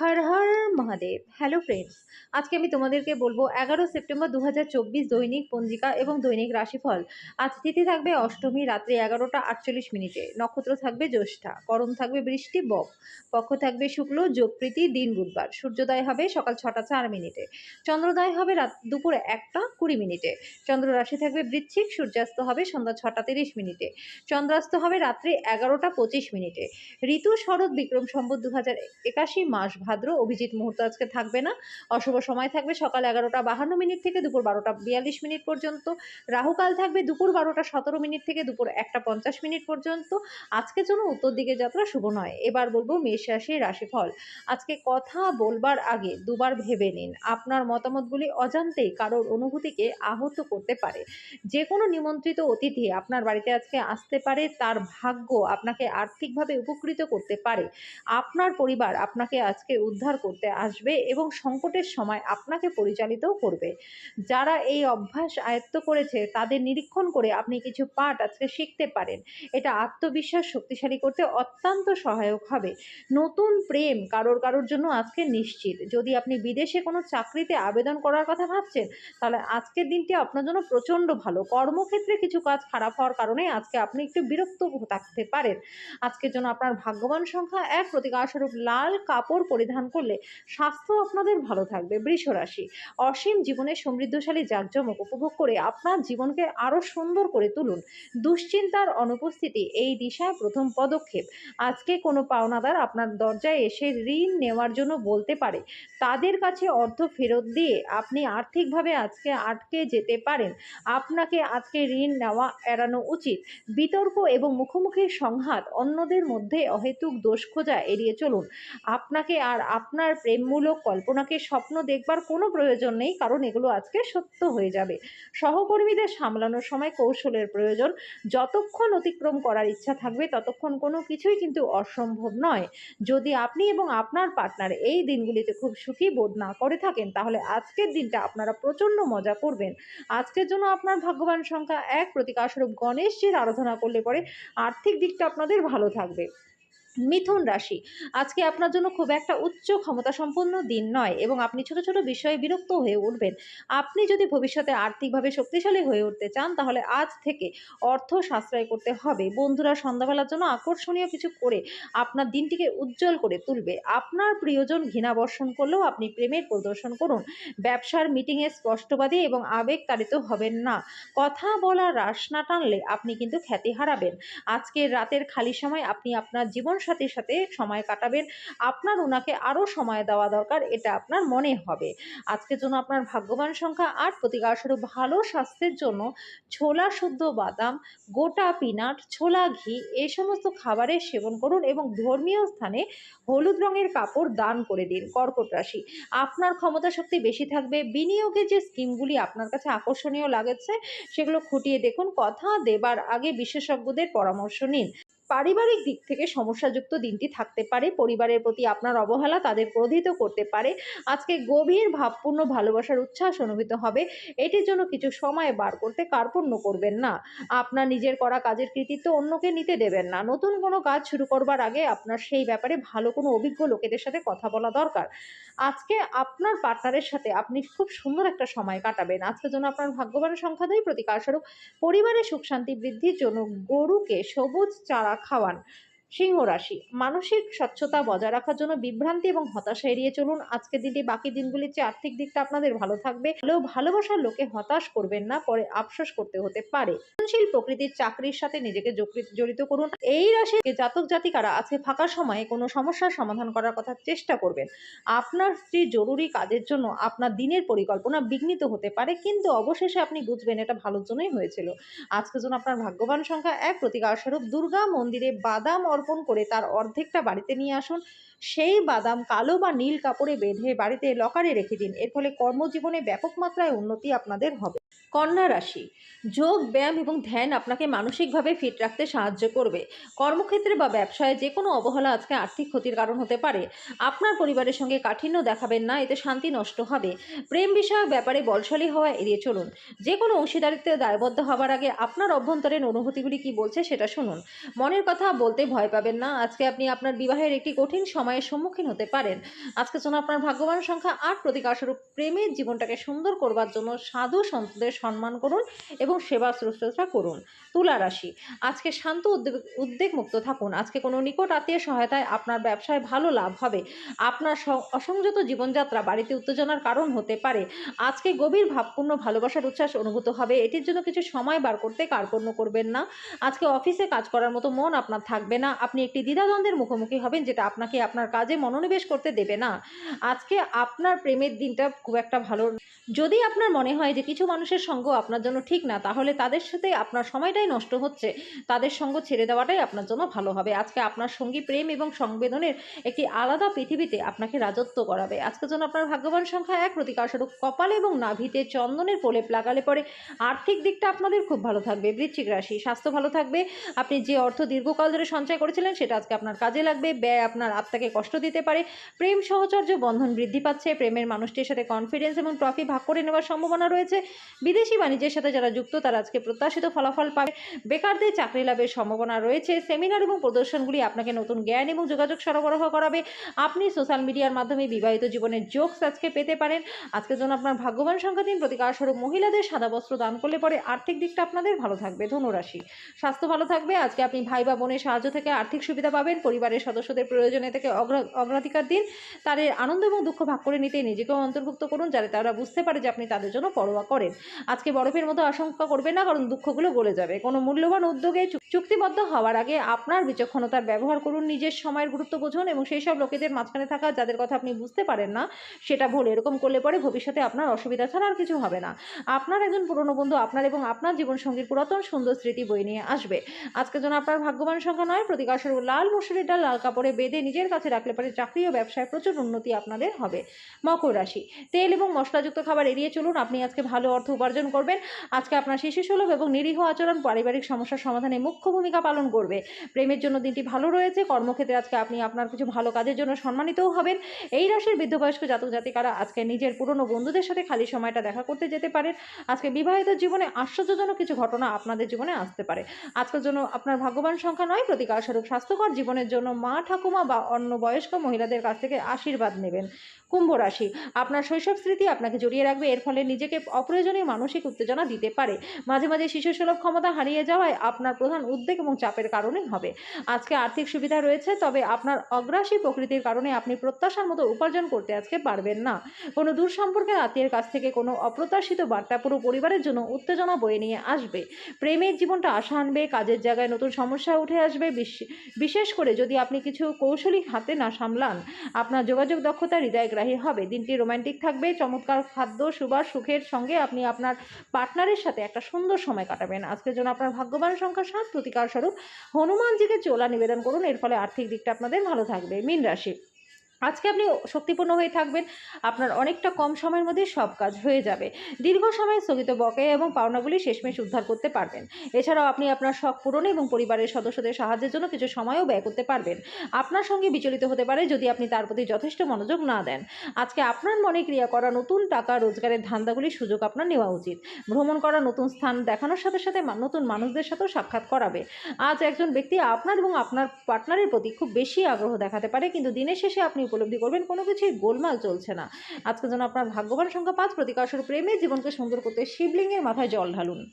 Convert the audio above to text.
হর Har Mahadev. Hello friends আজকে আমি তোমাদেরকে বলব এগারো সেপ্টেম্বর দু হাজার চব্বিশ দৈনিক পঞ্জিকা এবং দৈনিক রাশিফল। আজ তিথি থাকবে অষ্টমী, রাত্রি এগারোটা আটচল্লিশ মিনিটে। নক্ষত্র থাকবে জ্যৈষ্ঠা করণ থাকবে বৃষ্টি, বক। পক্ষ থাকবে শুক্ল যোগপ্রীতি দিন বুধবার। সূর্যোদয় হবে সকাল ছটা চার মিনিটে। চন্দ্রোদয় হবে রাত দুপুর একটা কুড়ি মিনিটে। চন্দ্র রাশি থাকবে বৃশ্চিক, সূর্যাস্ত হবে সন্ধ্যা ছটা তিরিশ মিনিটে। চন্দ্রাস্ত হবে রাত্রি এগারোটা পঁচিশ মিনিটে। ঋতু শরৎ বিক্রম সম্বত দু হাজার একাশি মাস ভাদ্র, অভিজিৎ মুহূর্ত আজকে থাকবে না। অশুভ সময় থাকবে সকাল এগারোটা বাহান্ন মিনিট থেকে দুপুর বারোটা বিয়াল্লিশ মিনিট পর্যন্ত। রাহুকাল থাকবে দুপুর বারোটা সতেরো মিনিট থেকে দুপুর একটা পঞ্চাশ মিনিট পর্যন্ত। আজকের জন্য উত্তর দিকে যাত্রা শুভ নয়। এবার বলব মেষ রাশির রাশিফল। আজকে কথা বলবার আগে দুবার ভেবে নিন। আপনার মতামতগুলি অজান্তেই কারোর অনুভূতিকে আহত করতে পারে। যে কোনো নিমন্ত্রিত অতিথি আপনার বাড়িতে আজকে আসতে পারে, তার ভাগ্য আপনাকে আর্থিকভাবে উপকৃত করতে পারে। আপনার পরিবার আপনাকে আজকে উদ্ধার করতে আসবে এবং সংকটের সময় আপনাকে পরিচালিতও করবে। যারা এই অভ্যাস আয়ত্ত করেছে, তাদের নিরীক্ষণ করে আপনি কিছু পাঠ আজকে শিখতে পারেন। এটা আত্মবিশ্বাস শক্তিশালী করতে অত্যন্ত সহায়ক হবে। নতুন প্রেম কারোর কারোর জন্য আজকে নিশ্চিত। যদি আপনি বিদেশে কোনো চাকরিতে আবেদন করার কথা ভাবছেন, তাহলে আজকের দিনটি আপনার জন্য প্রচণ্ড ভালো। কর্মক্ষেত্রে কিছু কাজ খারাপ হওয়ার কারণে আজকে আপনি একটু বিরক্ত থাকতে পারেন। আজকের জন্য আপনার ভাগ্যবান সংখ্যা এক প্রতিকারস্বরূপ লাল কাপড় পরিধান করলে স্বাস্থ্য আপনাদের ভালো থাকবে। বৃষ রাশি, অসীম জীবনের সমৃদ্ধশালী জাঁকজমক উপভোগ করে আপনার জীবনকে আরও সুন্দর করে তুলুন। দুশ্চিন্তার অনুপস্থিতি এই দিশায় প্রথম পদক্ষেপ। আজকে কোনো পাওনাদার আপনার দরজায় এসে ঋণ নেওয়ার জন্য বলতে পারে। তাদের কাছে অর্থ ফেরত দিয়ে আপনি আর্থিকভাবে আজকে আটকে যেতে পারেন। আপনাকে আজকে ঋণ নেওয়া এড়ানো উচিত। বিতর্ক এবং মুখোমুখি সংঘাত অন্যদের মধ্যে অহেতুক দোষ খোঁজা এড়িয়ে চলুন। আপনাকে আর আপনার প্রেমমূলক কল্পনাকে স্বপ্ন দেখবার কোনো প্রয়োজন নেই, কারণ এগুলো আজকে সত্য হয়ে যাবে। সহকর্মীদের সামলানোর সময় কৌশলের প্রয়োজন। যতক্ষণ অতিক্রম করার ইচ্ছা থাকবে, ততক্ষণ কোনো কিছুই কিন্তু অসম্ভব নয়। যদি আপনি এবং আপনার পার্টনার এই দিনগুলিতে খুব সুখী বোধ না করে থাকেন, তাহলে আজকের দিনটা আপনারা প্রচণ্ড মজা করবেন। আজকের জন্য আপনার ভাগ্যবান সংখ্যা এক। প্রতিকারস্বরূপ গণেশজির আরাধনা করলে পরে আর্থিক দিকটা আপনাদের ভালো থাকবে। মিথুন রাশি। আজকে আপনার জন্য খুব একটা উচ্চ ক্ষমতা সম্পন্ন দিন নয় এবং আপনি ছোট ছোট বিষয়ে বিরক্ত হয়ে উঠবেন। আপনি যদি ভবিষ্যতে আর্থিকভাবে শক্তিশালী হয়ে উঠতে চান, তাহলে আজ থেকে অর্থ সাশ্রয় করতে হবে। বন্ধুরা, সন্ধ্যাবেলার জন্য আকর্ষণীয় কিছু করে আপনার দিনটিকে উজ্জ্বল করে তুলবে। আপনার প্রিয়জন ঘৃণা বর্ষণ করলেও আপনি প্রেমের প্রদর্শন করুন। ব্যবসার মিটিংয়ে স্পষ্টবাদী এবং আবেগ তাড়িত হবেন না। কথা বলা রাস না টানলে আপনি কিন্তু খ্যাতি হারাবেন। আজকের রাতের খালি সময় আপনি আপনার জীবন সাথীর সাথে সময় কাটাবেন। আপনার ওনাকে আরও সময় দেওয়া দরকার, এটা আপনার মনে হবে। আজকের জন্য আপনার ভাগ্যবান সংখ্যা আট প্রতিকারস্বরূপ ভালো স্বাস্থ্যের জন্য ছোলা শুদ্ধ বাদাম, গোটা পিনাট, ছোলা ঘি এই সমস্ত খাবারের সেবন করুন এবং ধর্মীয় স্থানে হলুদ রঙের কাপড় দান করে দিন কর্কট রাশি। আপনার ক্ষমতা শক্তি বেশি থাকবে, বিনিয়োগের যে স্কিমগুলি আপনার কাছে আকর্ষণীয় লাগছে, সেগুলো খুঁটিয়ে দেখুন, কথা দেবার আগে বিশেষজ্ঞদের পরামর্শ নিন। পারিবারিক দিক থেকে সমস্যাযুক্ত দিনটি থাকতে পারে, পরিবারের প্রতি আপনার অবহেলা তাদের ক্রোধিত করতে পারে। আজকে গভীর ভাবপূর্ণ ভালোবাসার উচ্ছ্বাস অনুভূত হবে। এটির জন্য কিছু সময় বার করতে কার্পণ্য করবেন না। আপনার নিজের করা কাজের কৃতিত্ব অন্যকে নিতে দেবেন না। নতুন কোনো কাজ শুরু করবার আগে আপনার সেই ব্যাপারে ভালো কোনো অভিজ্ঞ লোকেদের সাথে কথা বলা দরকার। আজকে আপনার পার্টনারের সাথে আপনি খুব সুন্দর একটা সময় কাটাবেন। আজকের জন্য আপনার ভাগ্যবান সংখ্যা দেয় প্রতিকারস্বরূপ পরিবারের সুখ শান্তি বৃদ্ধির জন্য গরুকে সবুজ চারা খাওয়ান। সিংহ রাশি। মানসিক স্বচ্ছতা বজায় রাখার জন্য বিভ্রান্তি এবং হতাশা এড়িয়ে চলুন। আজকের দিনটি, বাকি দিনগুলির চেয়ে আর্থিক দিকটা আপনাদের ভালো থাকবে। হলেও ভালোবাসার লোকে হতাশ করবেন না, পরে আফসোস করতে হতে পারে। সৃজনশীল প্রকৃতির চাকরির সাথে নিজেকে জড়িত করুন। এই রাশির জাতক জাতিকারা আজকে ফাঁকা সময়ে কোনো সমস্যার সমাধান করার কথা চেষ্টা করবেন। আপনার স্ত্রীর জরুরি কাজের জন্য আপনার দিনের পরিকল্পনা বিঘ্নিত হতে পারে, কিন্তু অবশেষে আপনি বুঝবেন এটা ভালোর জন্যই হয়েছিল। আজকের জন্য আপনার ভাগ্যবান সংখ্যা এক প্রতিকারস্বরূপ দুর্গা মন্দিরে বাদাম অর্পণ করে তার অর্ধেকটা বাড়িতে নিয়ে আসুন। সেই বাদাম কালো বা নীল কাপড়ে বেঁধে বাড়িতে লকারে রেখে দিন। এর ফলে কর্মজীবনে ব্যাপক মাত্রায় উন্নতি আপনাদের হবে। কন্যা রাশি, যোগ, ব্যায়াম এবং ধ্যান আপনাকে মানসিকভাবে ফিট রাখতে সাহায্য করবে। কর্মক্ষেত্রে বা ব্যবসায় যে কোনো অবহেলা আজকে আর্থিক ক্ষতির কারণ হতে পারে। আপনার পরিবারের সঙ্গে কাঠিন্য দেখাবেন না, এতে শান্তি নষ্ট হবে। প্রেম বিষয়ক ব্যাপারে বলশালী হওয়া এড়িয়ে চলুন। যে কোনো অংশীদারিত্বে দায়বদ্ধ হবার আগে আপনার অভ্যন্তরীণ অনুভূতিগুলি কি বলছে সেটা শুনুন। মনের কথা বলতে ভয় পাবেন না, আজকে আপনি আপনার বিবাহের একটি কঠিন সময়ের সম্মুখীন হতে পারেন। আজকে জন্য আপনার ভাগ্যবান সংখ্যা আট প্রতিকারস্বরূপ প্রেমের জীবনটাকে সুন্দর করবার জন্য সাধু সন্তদের সম্মান করুন এবং সেবা শুশ্রূষা করুন। তুলা রাশি, আজকে শান্ত উদ্বেগ মুক্ত থাকুন। আজকে কোনো নিকট আত্মীয় সহায়তায় আপনার ব্যবসায় ভালো লাভ হবে। আপনার অসংযত জীবনযাত্রা বাড়িতে উত্তেজনার কারণ হতে পারে। আজকে গভীর ভাবপূর্ণ ভালোবাসার উচ্ছ্বাস অনুভূত হবে। এটির জন্য কিছু সময় বার করতে কার্পণ্য করবেন না। আজকে অফিসে কাজ করার মতো মন আপনার থাকবে না। আপনি একটি দ্বিধাদ্বন্দ্বের মুখোমুখি হবেন যেটা আপনাকে আপনার কাজে মনোনিবেশ করতে দেবে না। আজকে আপনার প্রেমের দিনটা খুব একটা ভালো। যদি আপনার মনে হয় যে কিছু মানুষের সঙ্গ আপনার জন্য ঠিক না, তাহলে তাদের সাথে আপনার সময়টাই নষ্ট হচ্ছে। তাদের সঙ্গ ছেড়ে দেওয়াটাই আপনার জন্য ভালো হবে। আজকে আপনার সঙ্গী প্রেম এবং সংবেদনের একটি আলাদা পৃথিবীতে আপনাকে রাজত্ব করাবে। আজকের জন্য আপনার ভাগ্যবান সংখ্যা এক প্রতিকারস্বরূপ কপালে এবং নাভিতে চন্দনের প্রলেপ লাগালে পরে আর্থিক দিকটা আপনাদের খুব ভালো থাকবে। বৃশ্চিক রাশি, স্বাস্থ্য ভালো থাকবে। আপনি যে অর্থ দীর্ঘকাল ধরে সঞ্চয় করেছিলেন, সেটা আজকে আপনার কাজে লাগবে। ব্যয় আপনার আত্মাকে কষ্ট দিতে পারে। প্রেম, সহচর্য, বন্ধন বৃদ্ধি পাচ্ছে। প্রেমের মানুষটির সাথে কনফিডেন্স এবং ট্রফি ভাগ করে নেওয়ার সম্ভাবনা রয়েছে। বিদেশি বাণিজ্যের সাথে যারা যুক্ত, তারা আজকে প্রত্যাশিত ফলাফল পাবে। বেকারদের চাকরি লাভের সম্ভাবনা রয়েছে। সেমিনার এবং প্রদর্শনগুলি আপনাকে নতুন জ্ঞান এবং যোগাযোগ সরবরাহ করাবে। আপনি সোশ্যাল মিডিয়ার মাধ্যমে বিবাহিত জীবনের জোকস আজকে পেতে পারেন। আজকের জন্য আপনার ভাগ্যবান সংখ্যা দিন প্রতিকার স্বরূপ মহিলাদের সাদা বস্ত্র দান করলে পরে আর্থিক দিকটা আপনাদের ভালো থাকবে। ধনুরাশি। স্বাস্থ্য ভালো থাকবে। আজকে আপনি ভাই বা বোনের সাহায্য থেকে আর্থিক সুবিধা পাবেন। পরিবারের সদস্যদের প্রয়োজনে থেকে অগ্রা- অগ্রাধিকার দিন। তাদের আনন্দ এবং দুঃখ ভাগ করে নিতে নিজেকেও অন্তর্ভুক্ত করুন, যাতে তারা বুঝতে পারে যে আপনি তাদের জন্য পরোয়া করেন। আজকে বরফের মতো আশঙ্কা করবে না, কারণ দুঃখগুলো গলে যাবে। কোনো মূল্যবান উদ্যোগে চুক- চুক্তিবদ্ধ হওয়ার আগে আপনার বিচক্ষণতার ব্যবহার করুন, নিজের সময়ের গুরুত্ব বুঝুন এবং সেই সব লোকেদের মাঝখানে থাকা, যাদের কথা আপনি বুঝতে পারেন না, সেটা ভুল। এরকম করলে পরে ভবিষ্যতে আপনার অসুবিধা ছাড়া আর কিছু হবে না। আপনার একজন পুরনো বন্ধু আপনার এবং আপনার জীবনসঙ্গীর পুরাতন সুন্দর স্মৃতি বই নিয়ে আসবে। আজকের জন্য আপনার ভাগ্যবান সংখ্যা নয়, প্রতিকাশের লাল মুসুরির ডাল, লাল কাপড়ে বেঁধে নিজের কাছে রাখলে পরে চাকরি ও ব্যবসায় প্রচুর উন্নতি আপনাদের হবে। মকর রাশি। তেল এবং মশলাযুক্ত খাবার এড়িয়ে চলুন। আপনি আজকে ভালো অর্থ উপার্জন করবেন। আজকে আপনার শিশু সুলভ এবং নিরীহ আচরণ পারিবারিক সমস্যার সমাধানে মুখ্য ভূমিকা পালন করবে। প্রেমের জন্য দিনটি ভালো রয়েছে। কর্মক্ষেত্রে আজকে আপনি আপনার কিছু ভালো কাজের জন্য সম্মানিতও হবেন। এই রাশির বৃদ্ধবয়স্ক জাতক জাতিকারা আজকে নিজের পুরনো বন্ধুদের সাথে খালি সময়টা দেখা করতে যেতে পারেন। আজকে বিবাহিত জীবনে আশ্চর্যজনক কিছু ঘটনা আপনাদের জীবনে আসতে পারে। আজকের জন্য আপনার ভাগ্যবান সংখ্যা নয় প্রতিকার স্বরূপ স্বাস্থ্যকর জীবনের জন্য মা, ঠাকুমা বা অন্য বয়স্ক মহিলাদের কাছ থেকে আশীর্বাদ নেবেন। কুম্ভ রাশি, আপনার শৈশব স্মৃতি আপনাকে জড়িয়ে রাখবে। এর ফলে নিজেকে অপ্রয়োজনীয় মানসিক উত্তেজনা দিতে পারে। মাঝে মাঝে শিশু সুলভ ক্ষমতা হারিয়ে যাওয়ায় আপনার প্রধান উদ্বেগ এবং চাপের কারণে হবে। আজকে আর্থিক সুবিধা রয়েছে, তবে আপনার অগ্রাসী প্রকৃতির কারণে আপনি প্রত্যাশার মতো উপার্জন করতে আজকে পারবেন না। কোনো দূর সম্পর্কের আত্মীয়ের কাছ থেকে কোনো অপ্রত্যাশিত বার্তা পুরো পরিবারের জন্য উত্তেজনা বয়ে নিয়ে আসবে। প্রেমের জীবনটা আশা আনবে, কাজের জায়গায় নতুন সমস্যা উঠে আসবে, বিশ- বিশেষ করে যদি আপনি কিছু কৌশলী হাতে না সামলান। আপনার যোগাযোগ দক্ষতা হৃদয়গ্রাহী হবে। দিনটি রোমান্টিক থাকবে, চমৎকার খাদ্য, সুবাস, সুখের সঙ্গে আপনি আপনার পার্টনারের সাথে একটা সুন্দর সময় কাটাবেন। আজকের জন্য আপনার ভাগ্যবান সংখ্যা সাত, প্রতিকার স্বরূপ হনুমানজিকে চোলা নিবেদন করুন। এর ফলে আর্থিক দিকটা আপনাদের ভালো থাকবে। মীন রাশি। আজকে আপনি শক্তিপূর্ণ হয়ে থাকবেন, আপনার অনেকটা কম সময়ের মধ্যে সব কাজ হয়ে যাবে। দীর্ঘ সময় স্থগিত বকেয়া এবং পাওনাগুলি শেষমেশ উদ্ধার করতে পারবেন। এছাড়াও আপনি আপনার শখ পূরণে এবং পরিবারের সদস্যদের সাহায্যের জন্য কিছু সময়ও ব্যয় করতে পারবেন। আপনার সঙ্গে বিচলিত হতে পারে যদি আপনি তার প্রতি যথেষ্ট মনোযোগ না দেন। আজকে আপনার মনে ক্রিয়া করা নতুন টাকা রোজগারের ধান্দাগুলির সুযোগ আপনার নেওয়া উচিত। ভ্রমণ করা, নতুন স্থান দেখানোর সাথে সাথে নতুন মানুষদের সাথেও সাক্ষাৎ করাবে। আজ একজন ব্যক্তি আপনার এবং আপনার পার্টনারের প্রতি খুব বেশি আগ্রহ দেখাতে পারে, কিন্তু দিনের শেষে আপনি উপলব্ধি করবেন, কোনো কিছুই গোলমাল চলছে না। আজকে যেন আপনার ভাগ্যবান সংখ্যা পাঁচ প্রতিকার প্রেমের জীবনকে সুন্দর করতে শিবলিঙ্গের মাথায় জল ঢালুন।